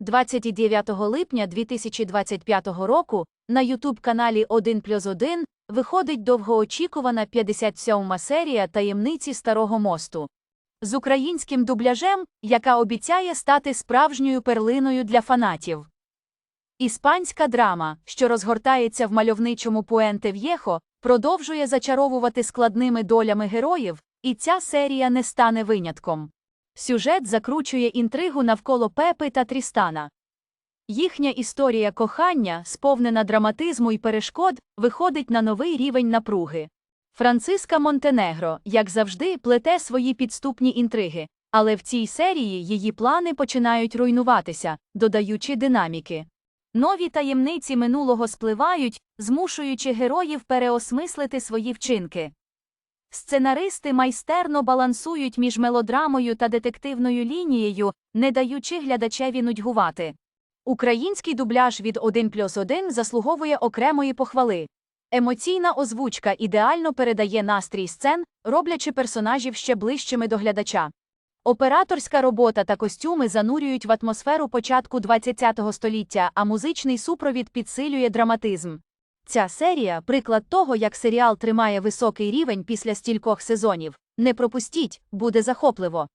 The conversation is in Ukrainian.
29 липня 2025 року на YouTube-каналі 1 плюс 1 виходить довгоочікувана 57-ма серія таємниці Старого мосту з українським дубляжем, яка обіцяє стати справжньою перлиною для фанатів. Іспанська драма, що розгортається в мальовничому Пуенте В'єхо, продовжує зачаровувати складними долями героїв, і ця серія не стане винятком. Сюжет закручує інтригу навколо Пепи та Трістана. Їхня історія кохання, сповнена драматизму і перешкод, виходить на новий рівень напруги. Франциска Монтенегро, як завжди, плете свої підступні інтриги, але в цій серії її плани починають руйнуватися, додаючи динаміки. Нові таємниці минулого спливають, змушуючи героїв переосмислити свої вчинки. Сценаристи майстерно балансують між мелодрамою та детективною лінією, не даючи глядачеві нудьгувати. Український дубляж від 1 плюс 1 заслуговує окремої похвали. Емоційна озвучка ідеально передає настрій сцен, роблячи персонажів ще ближчими до глядача. Операторська робота та костюми занурюють в атмосферу початку ХХ століття, а музичний супровід підсилює драматизм. Ця серія приклад того, як серіал тримає високий рівень після стількох сезонів. Не пропустіть, буде захопливо.